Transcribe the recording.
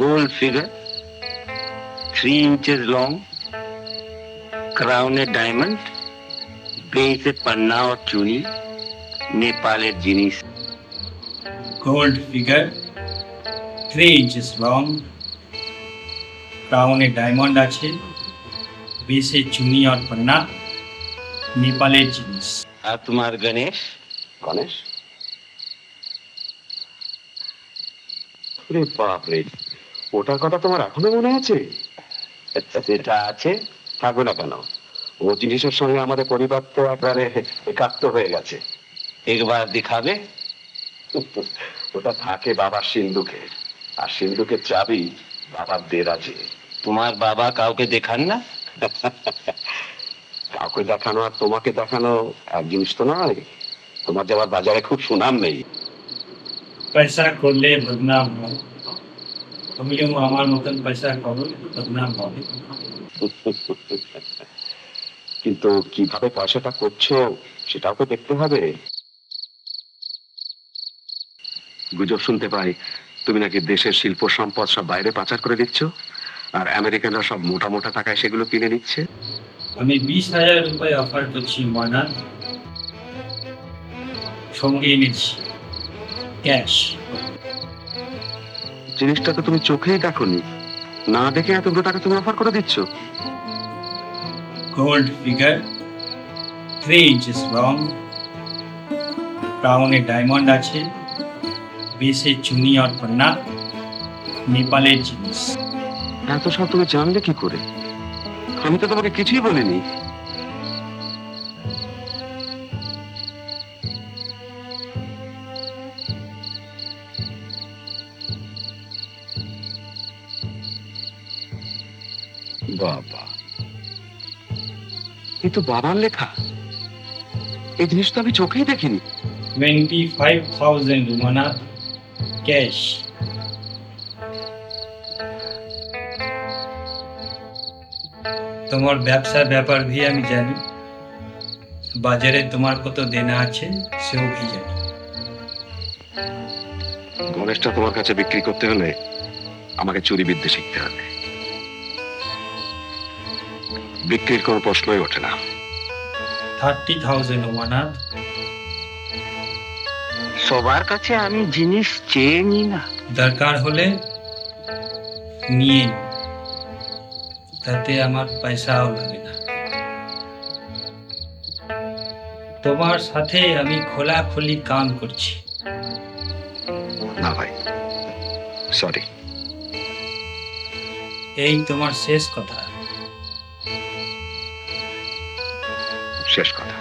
gold figure, three inches long, crown a diamond, base a panna or chuni, নেপালের জিনিস gold figure, three inches long, ক্রাউনে diamond আছে বেসে চুনি আর পান্না নেপালের জিনিস আর তোমার গণেশ গণেশ রে বাপ রে ওটার কথা তোমার এখনও মনে আছে? সেটা আছে। থাকবে না কেন? ও জিনিসের সঙ্গে আমাদের পরিবার তো একবারে একাত্ম হয়ে গেছে। একবার দেখাবে। ওটা থাকে বাবার সিন্ধুকে। আর সিন্ধুকের চাবি বাবার দের আছে তোমার বাবা কাউকে দেখান না? কাউকে দেখানো আর তোমাকে দেখানো এক জিনিস তো নয়। তোমার যাবার বাজারে খুব সুনাম নেই। পয়সা করলে বদনাম হয়। তুমিও আমার মতন পয়সা করো বদনাম হবে। কিন্তু কীভাবে পয়সাটা করছ সেটাও তো দেখতে হবে। গুজব শুনতে পাই তুমি নাকি দেশের শিল্প সম্পদ সব বাইরে পাচার করে দিচ্ছ আর আমেরিকানরা সব মোটা মোটা টাকায় সেগুলো কিনে নিচ্ছে? আমি বিশ হাজার রুপায় অফার করছি ময়না। সঙ্গে এনেছি ক্যাশ জিনিসটা তো তুমি চোখেই দেখোনি। না দেখে এতগুলো টাকা তুমি অফার করে দিচ্ছ? Gold figure, three inches long, ক্রাউনে ডায়মন্ড আছে বেসে চুনি আর পান্না নেপালের জিনিস। এত সব তুমি জানলে কি করে? আমি তো তোমাকে কিছুই বলিনি। বাবা। এ তো বাবার লেখা। এই জিনিস তো আমি চোখেই দেখিনি। Twenty five thousand cash. তোমার ব্যবসা ব্যাপার ভি আমি জানি। বাজারে তোমার কত দেনা আছে সেও ভি জানি। গণেশটা তোমার কাছে বিক্রি করতে হলে আমাকে চুরি বিদ্যে শিখতে হবে। বিক্রির কোনো প্রশ্নই ওঠে না। থার্টি থাউজেন্ড সবার কাছে আমি জিনিস চেয়ে নিই না। দরকার হলে নিয়ে। তাতে আমার পয়সাও লাগে না। তোমার সাথে আমি খোলাখুলি কাম করছি। না ভাই সরি এই তোমার শেষ কথা। শেষ কথা।